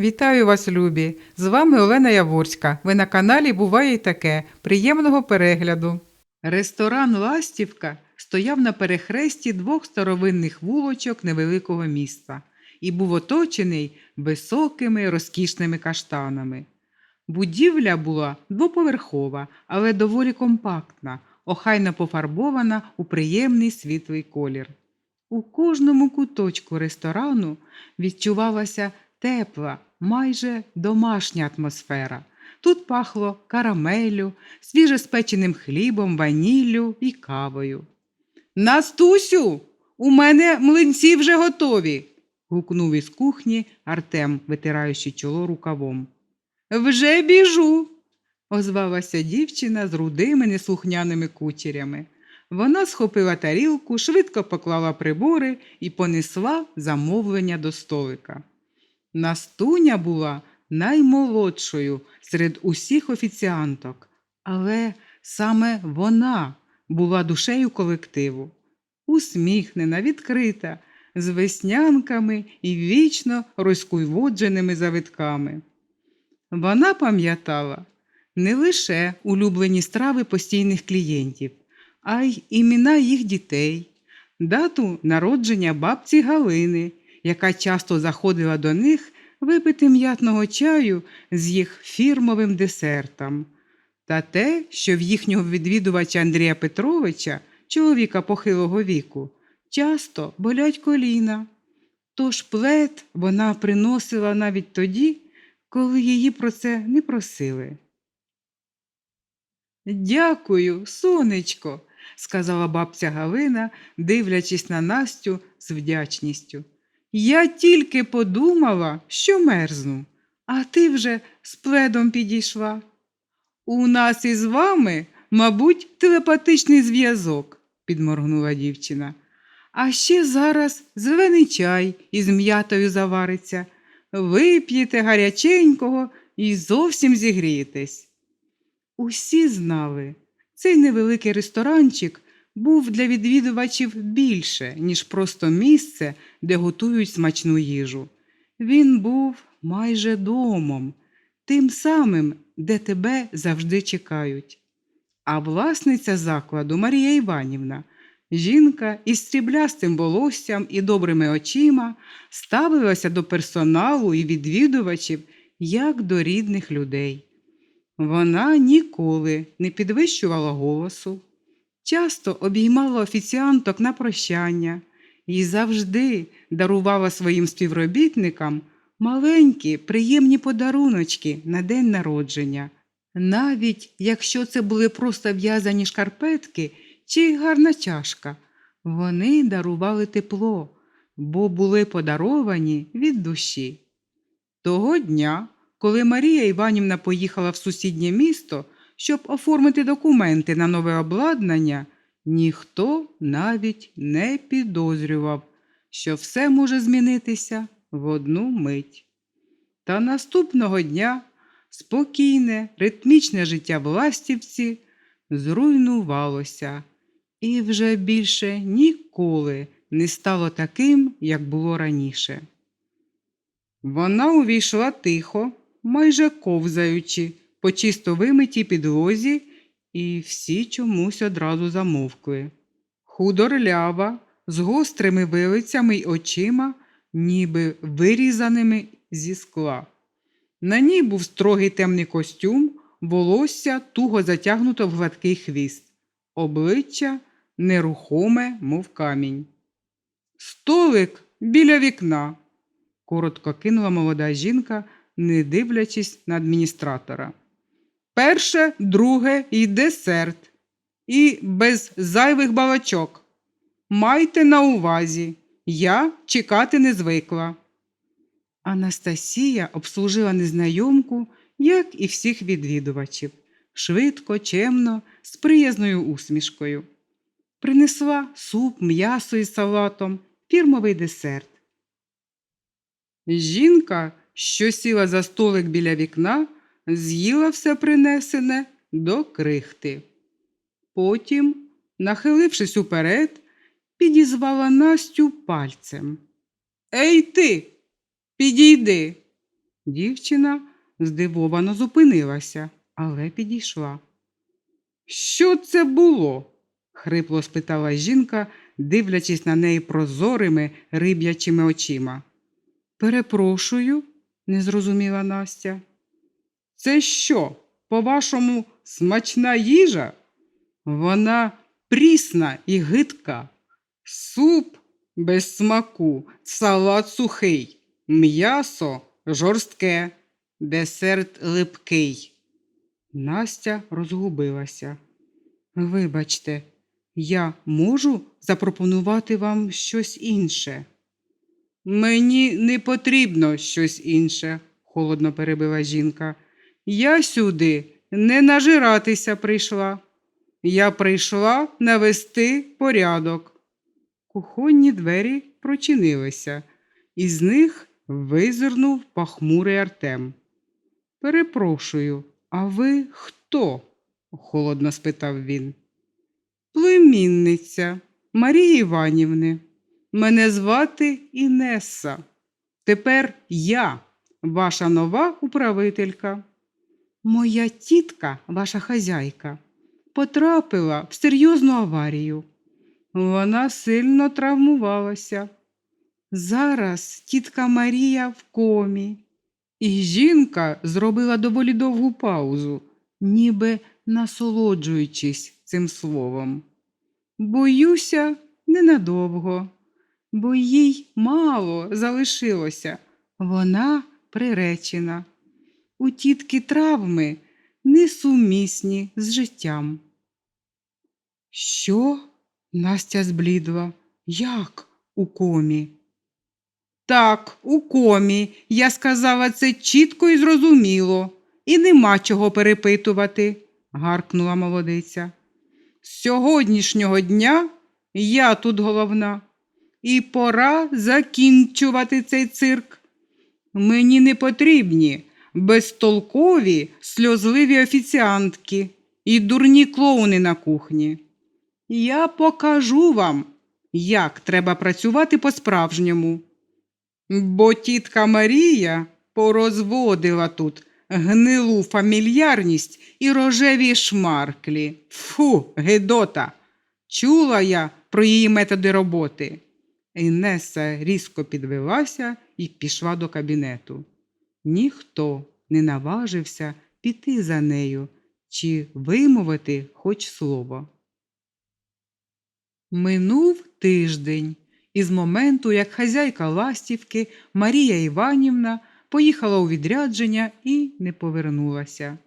Вітаю вас, любі! З вами Олена Яворська. Ви на каналі Буває й таке. Приємного перегляду. Ресторан Ластівка стояв на перехресті двох старовинних вулочок невеликого міста і був оточений високими розкішними каштанами. Будівля була двоповерхова, але доволі компактна, охайно пофарбована у приємний світлий колір. У кожному куточку ресторану відчувалася тепла, майже домашня атмосфера. Тут пахло карамелю, свіжеспеченим хлібом, ваніллю і кавою. Настусю, у мене млинці вже готові. гукнув із кухні Артем, витираючи чоло рукавом. Вже біжу, озвалася дівчина з рудими неслухняними кучерями. Вона схопила тарілку, швидко поклала прибори і понесла замовлення до столика. Настуня була наймолодшою серед усіх офіціанток, але саме вона була душею колективу, усміхнена, відкрита, з веснянками і вічно розкуйводженими завитками. Вона пам'ятала не лише улюблені страви постійних клієнтів, а й імена їх дітей, дату народження бабці Галини, яка часто заходила до них випити м'ятного чаю з їх фірмовим десертом, та те, що в їхнього відвідувача Андрія Петровича, чоловіка похилого віку, часто болять коліна. Тож плед вона приносила навіть тоді, коли її про це не просили. Дякую, сонечко, сказала бабця Галина, дивлячись на Настю з вдячністю. Я тільки подумала, що мерзну, а ти вже з пледом підійшла. У нас із вами, мабуть, телепатичний зв'язок, підморгнула дівчина. А ще зараз зелений чай із м'ятою завариться. Вип'єте гаряченького і зовсім зігрієтесь. Усі знали, цей невеликий ресторанчик був для відвідувачів більше, ніж просто місце, де готують смачну їжу. Він був майже домом, тим самим, де тебе завжди чекають. А власниця закладу Марія Іванівна, жінка із стріблястим волоссям і добрими очима, ставилася до персоналу і відвідувачів як до рідних людей. Вона ніколи не підвищувала голосу, часто обіймала офіціанток на прощання і завжди дарувала своїм співробітникам маленькі, приємні подаруночки на день народження, навіть якщо це були просто в'язані шкарпетки чи гарна чашка, вони дарували тепло, бо були подаровані від душі. Того дня, коли Марія Іванівна поїхала в сусіднє місто, щоб оформити документи на нове обладнання, ніхто навіть не підозрював, що все може змінитися в одну мить. Та наступного дня спокійне, ритмічне життя властівці зруйнувалося і вже більше ніколи не стало таким, як було раніше. Вона увійшла тихо, майже ковзаючи, по чисто вимитій підлозі, і всі чомусь одразу замовкли. Худорлява, з гострими вилицями й очима, ніби вирізаними зі скла. На ній був строгий темний костюм, волосся туго затягнуто в гладкий хвіст, обличчя нерухоме, мов камінь. Столик біля вікна, коротко кинула молода жінка, не дивлячись на адміністратора. Перше, друге і десерт. І без зайвих балачок. Майте на увазі, я чекати не звикла. Анастасія обслужила незнайомку, як і всіх відвідувачів, швидко, чемно, з приязною усмішкою. Принесла суп, м'ясо із салатом, фірмовий десерт. Жінка, що сіла за столик біля вікна, з'їла все принесене до крихти. Потім, нахилившись уперед, підізвала Настю пальцем. Ей ти, підійди. Дівчина здивовано зупинилася, але підійшла. Що це було? хрипло спитала жінка, дивлячись на неї прозорими риб'ячими очима. Перепрошую, не зрозуміла Настя. Це що, по-вашому, смачна їжа? Вона прісна і гидка. Суп без смаку, салат сухий, м'ясо жорстке, десерт липкий. Настя розгубилася. Вибачте, я можу запропонувати вам щось інше. Мені не потрібно щось інше, холодно перебила жінка. Я сюди не нажиратися прийшла. Я прийшла навести порядок. Кухонні двері прочинилися, і з них визирнув пахмурий Артем. Перепрошую, а ви хто? холодно спитав він. Племінниця Марії Іванівни. Мене звати Інеса. Тепер я, ваша нова управителька. Моя тітка, ваша хазяйка, потрапила в серйозну аварію. Вона сильно травмувалася. Зараз тітка Марія в комі. І жінка зробила доволі довгу паузу, ніби насолоджуючись цим словом. Боюся, ненадовго, бо їй мало залишилося. Вона приречена. У тітки травми несумісні з життям. Що? Настя зблідла. Як у комі? Так, у комі. Я сказала це чітко і зрозуміло, і нема чого перепитувати, гаркнула молодиця. З сьогоднішнього дня я тут головна, і пора закінчувати цей цирк. Мені не потрібні безтолкові сльозливі офіціантки і дурні клоуни на кухні. Я покажу вам, як треба працювати по-справжньому. Бо тітка Марія порозводила тут гнилу фамільярність і рожеві шмарклі. Фу, гидота! Чула я про її методи роботи. Інеса різко підвелася і пішла до кабінету. Ніхто не наважився піти за нею чи вимовити хоч слово. Минув тиждень із моменту, як хазяйка ластівки Марія Іванівна поїхала у відрядження і не повернулася.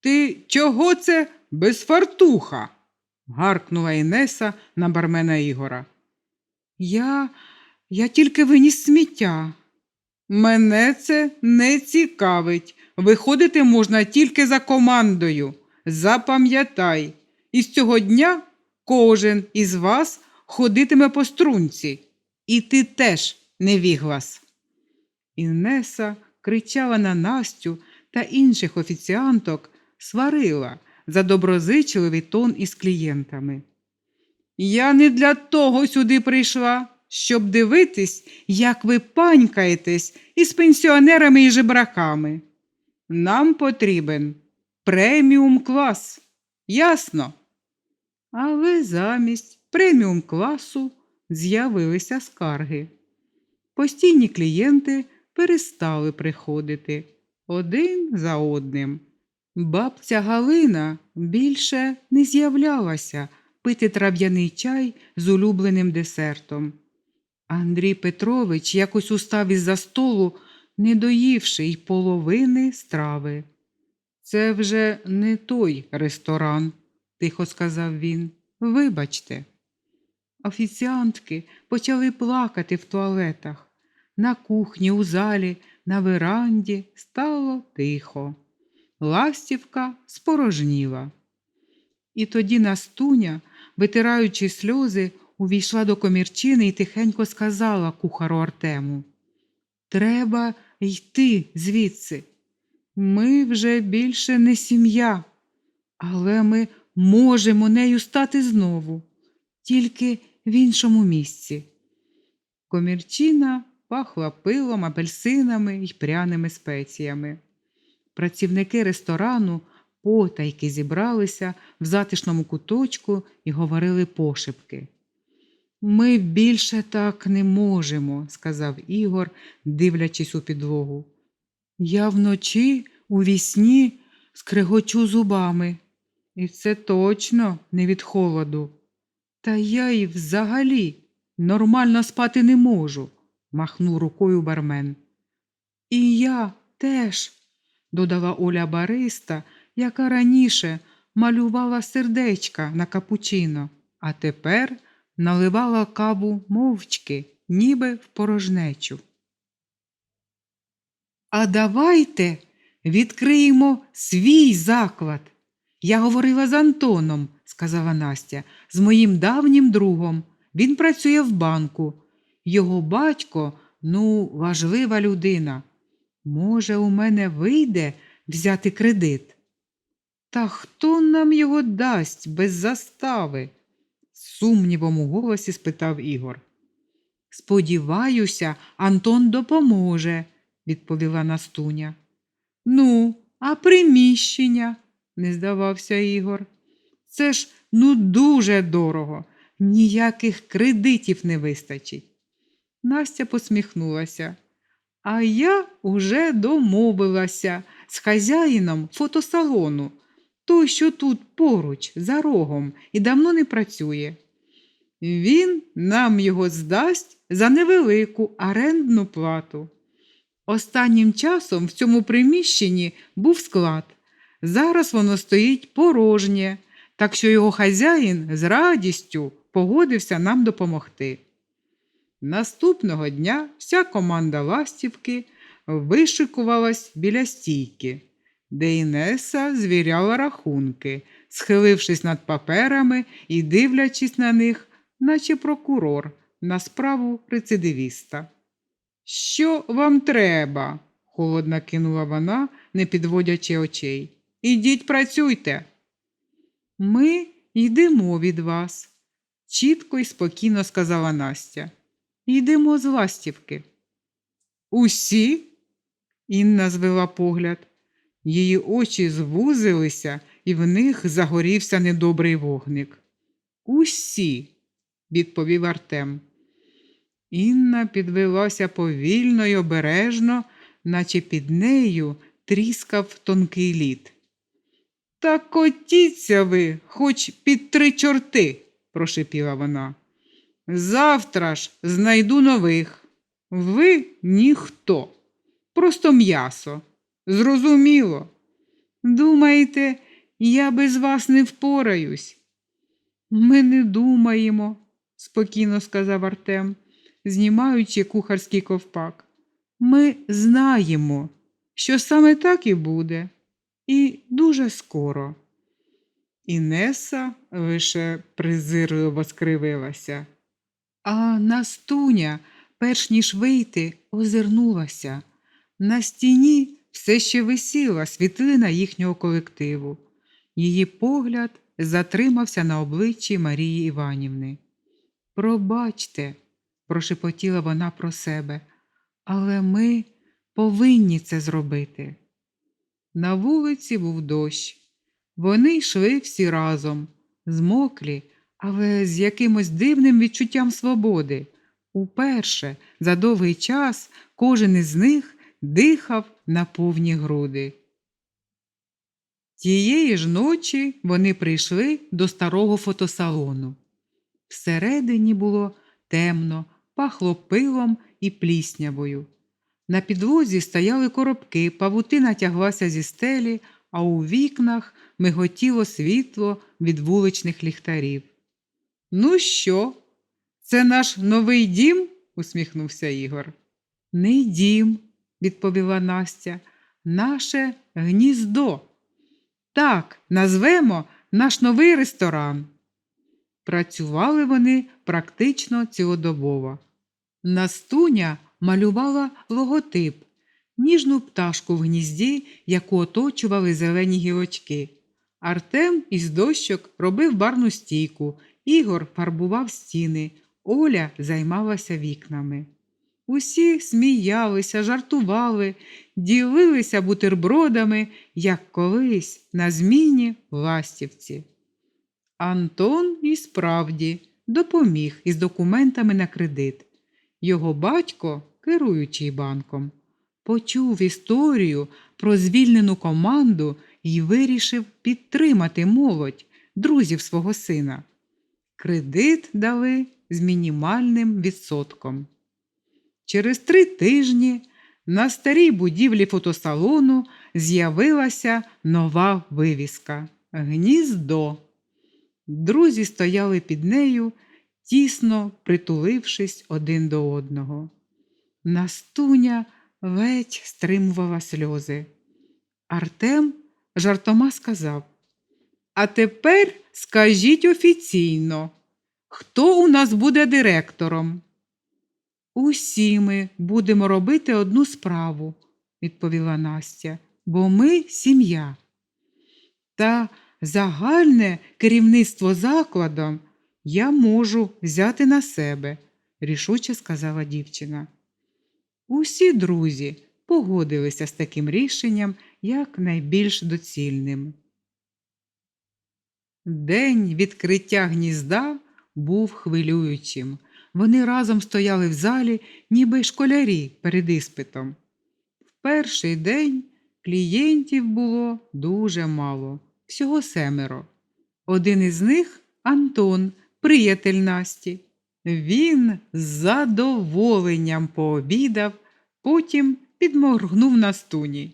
Ти чого це без фартуха? гаркнула Інеса на бармена Ігора. Я, я тільки виніс сміття. Мене це не цікавить. Виходити можна тільки за командою. Запам'ятай, із цього дня кожен із вас ходитиме по струнці, і ти теж не віглас. Інеса кричала на Настю та інших офіціанток, сварила за доброзичливий тон із клієнтами. Я не для того сюди прийшла, щоб дивитись, як ви панькаєтесь із пенсіонерами і жебраками. Нам потрібен преміум клас. Ясно? Але замість преміум класу з'явилися скарги. Постійні клієнти перестали приходити один за одним. Бабця Галина більше не з'являлася пити трав'яний чай з улюбленим десертом. Андрій Петрович якось устав із за столу, не доївши й половини страви. Це вже не той ресторан, тихо сказав він. Вибачте. Офіціантки почали плакати в туалетах. На кухні, у залі, на веранді стало тихо. Ластівка спорожніла. І тоді Настуня, витираючи сльози, увійшла до комірчини і тихенько сказала кухару Артему. Треба йти звідси. Ми вже більше не сім'я, але ми можемо нею стати знову, тільки в іншому місці. Комірчина пахла пилом, апельсинами й пряними спеціями. Працівники ресторану потайки зібралися в затишному куточку і говорили пошепки. Ми більше так не можемо, сказав Ігор, дивлячись у підлогу. Я вночі у вісні скрегочу зубами. І це точно не від холоду. Та я й взагалі нормально спати не можу, махнув рукою бармен. І я теж, додала Оля Бариста, яка раніше малювала сердечка на капучино, а тепер наливала каву мовчки, ніби в порожнечу. А давайте відкриємо свій заклад. Я говорила з Антоном, сказала Настя, з моїм давнім другом. Він працює в банку. Його батько, ну, важлива людина. Може, у мене вийде взяти кредит? Та хто нам його дасть без застави? Сумнівом у голосі спитав Ігор. Сподіваюся, Антон допоможе, відповіла Настуня. Ну, а приміщення, не здавався Ігор. Це ж ну дуже дорого, ніяких кредитів не вистачить. Настя посміхнулася. А я уже домовилася з хазяїном фотосалону, той, що тут поруч, за рогом, і давно не працює. Він нам його здасть за невелику орендну плату. Останнім часом в цьому приміщенні був склад. Зараз воно стоїть порожнє, так що його хазяїн з радістю погодився нам допомогти. Наступного дня вся команда ластівки вишикувалась біля стійки, де Інеса звіряла рахунки, схилившись над паперами і дивлячись на них, наче прокурор на справу рецидивіста. Що вам треба? холодно кинула вона, не підводячи очей. Ідіть працюйте. Ми йдемо від вас, чітко і спокійно сказала Настя. Йдемо з ластівки. Усі? Інна звела погляд. Її очі звузилися, і в них загорівся недобрий вогник. Усі, відповів Артем. Інна підвелася повільно й обережно, наче під нею тріскав тонкий лід. Та котіться ви, хоч під три чорти, прошепіла вона. Завтра ж знайду нових. Ви ніхто, просто м'ясо. Зрозуміло. Думаєте, я без вас не впораюсь? Ми не думаємо, спокійно сказав Артем, знімаючи кухарський ковпак. Ми знаємо, що саме так і буде, і дуже скоро. Інеса лише презирливо скривилася. А Настуня, перш ніж вийти, озирнулася. На стіні все ще висіла світлина їхнього колективу. Її погляд затримався на обличчі Марії Іванівни. Пробачте, прошепотіла вона про себе, але ми повинні це зробити. На вулиці був дощ. Вони йшли всі разом, змоклі, але з якимось дивним відчуттям свободи. Уперше за довгий час кожен із них дихав на повні груди. Тієї ж ночі вони прийшли до старого фотосалону. Всередині було темно, пахло пилом і пліснявою. На підлозі стояли коробки, павутина тяглася зі стелі, а у вікнах миготіло світло від вуличних ліхтарів. Ну що, це наш новий дім? усміхнувся Ігор. Не дім, відповіла Настя, наше гніздо. Так, назвемо наш новий ресторан. Працювали вони практично цілодобово. Настуня малювала логотип, ніжну пташку в гнізді, яку оточували зелені гілочки. Артем із дощок робив барну стійку, Ігор фарбував стіни, Оля займалася вікнами. Усі сміялися, жартували, ділилися бутербродами, як колись на зміні ластівці. Антон і справді допоміг із документами на кредит. Його батько, керуючий банком, почув історію про звільнену команду і вирішив підтримати молодь, друзів свого сина. Кредит дали з мінімальним відсотком. Через три тижні на старій будівлі фотосалону з'явилася нова вивіска Гніздо. Друзі стояли під нею, тісно притулившись один до одного. Настуня ледь стримувала сльози. Артем жартома сказав: А тепер скажіть офіційно, хто у нас буде директором? Усі ми будемо робити одну справу, відповіла Настя, бо ми сім'я. Та загальне керівництво закладом я можу взяти на себе, рішуче сказала дівчина. Усі друзі погодилися з таким рішенням як найбільш доцільним. День відкриття гнізда був хвилюючим. Вони разом стояли в залі, ніби школярі перед іспитом. В перший день клієнтів було дуже мало, всього семеро. Один із них Антон, приятель Насті. Він з задоволенням пообідав, потім підморгнув на стуні.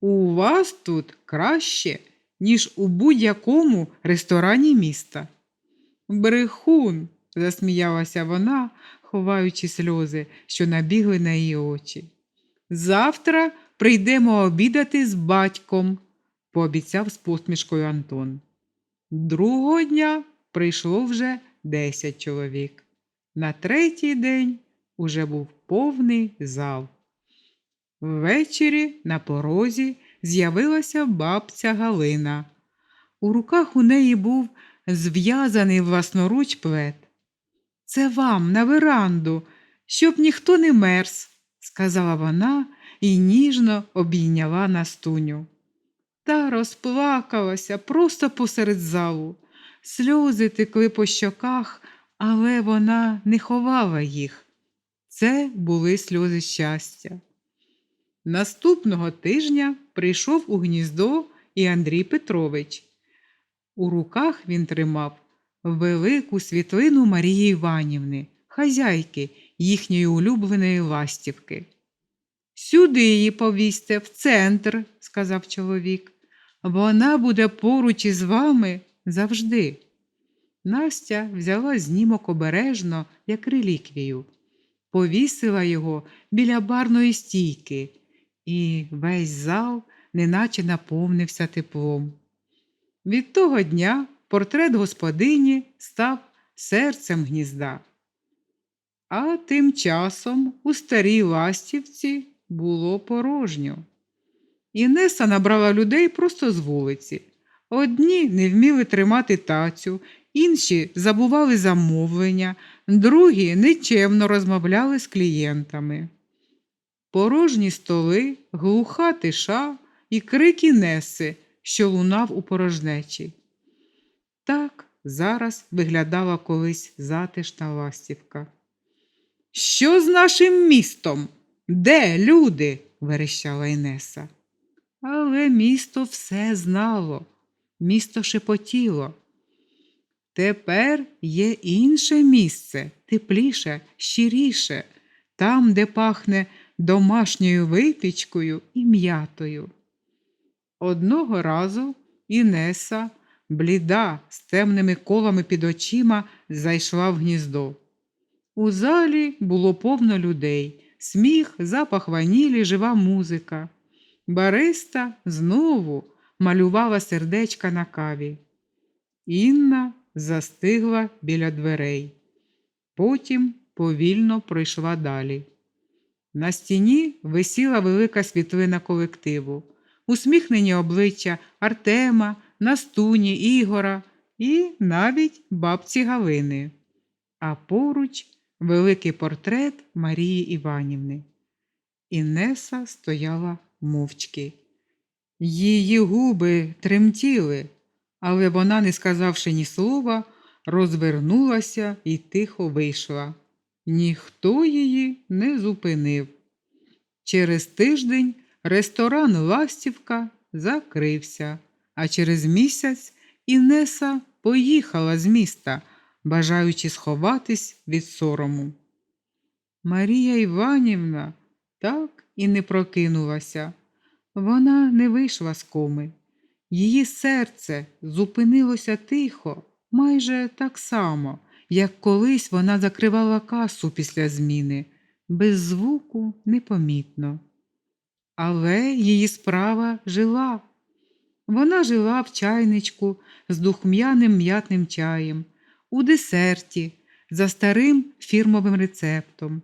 У вас тут краще, ніж у будь-якому ресторані міста. Брехун, засміялася вона, ховаючи сльози, що набігли на її очі. Завтра прийдемо обідати з батьком, пообіцяв з посмішкою Антон. Другого дня прийшло вже десять чоловік. На третій день уже був повний зал. Ввечері на порозі з'явилася бабця Галина. У руках у неї був зв'язаний власноруч плед. Це вам на веранду, щоб ніхто не мерз, сказала вона і ніжно обійняла Настуню. Та розплакалася просто посеред залу. Сльози текли по щоках, але вона не ховала їх. Це були сльози щастя. Наступного тижня прийшов у гніздо і Андрій Петрович. У руках він тримав велику світлину Марії Іванівни, хазяйки їхньої улюбленої ластівки. Сюди її повісьте, в центр, сказав чоловік. Вона буде поруч із вами завжди. Настя взяла знімок обережно, як реліквію, повісила його біля барної стійки, і весь зал неначе наповнився теплом. Від того дня портрет господині став серцем гнізда. А тим часом у старій ластівці було порожньо. Інеса набрала людей просто з вулиці. Одні не вміли тримати тацю, інші забували замовлення, другі нечемно розмовляли з клієнтами. Порожні столи, глуха тиша і крики Неси, що лунав у порожнечі. Так зараз виглядала колись затишна ластівка. Що з нашим містом? Де люди? верещала Інеса. Але місто все знало, місто шепотіло. Тепер є інше місце, тепліше, щиріше, там, де пахне домашньою випічкою і м'ятою. Одного разу Інеса, бліда, з темними колами під очима, зайшла в гніздо. У залі було повно людей, сміх, запах ванілі, жива музика. Бариста знову малювала сердечка на каві. Інна застигла біля дверей. Потім повільно пройшла далі. На стіні висіла велика світлина колективу, усміхнені обличчя Артема, Настуні, Ігора і навіть бабці Галини. А поруч великий портрет Марії Іванівни. Інеса стояла мовчки. Її губи тремтіли, але вона, не сказавши ні слова, розвернулася і тихо вийшла. Ніхто її не зупинив. Через тиждень ресторан Ластівка закрився, а через місяць Інеса поїхала з міста, бажаючи сховатись від сорому. Марія Іванівна так і не прокинулася. Вона не вийшла з коми. Її серце зупинилося тихо, майже так само, як колись вона закривала касу після зміни, без звуку непомітно. Але її справа жила. Вона жила в чайничку з духм'яним м'ятним чаєм, у десерті, за старим фірмовим рецептом,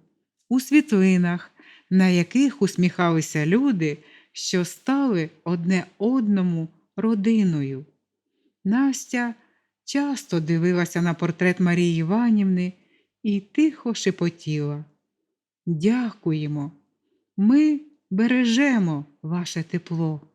у світлинах, на яких усміхалися люди, що стали одне одному родиною. Настя часто дивилася на портрет Марії Іванівни і тихо шепотіла. Дякуємо, ми бережемо ваше тепло.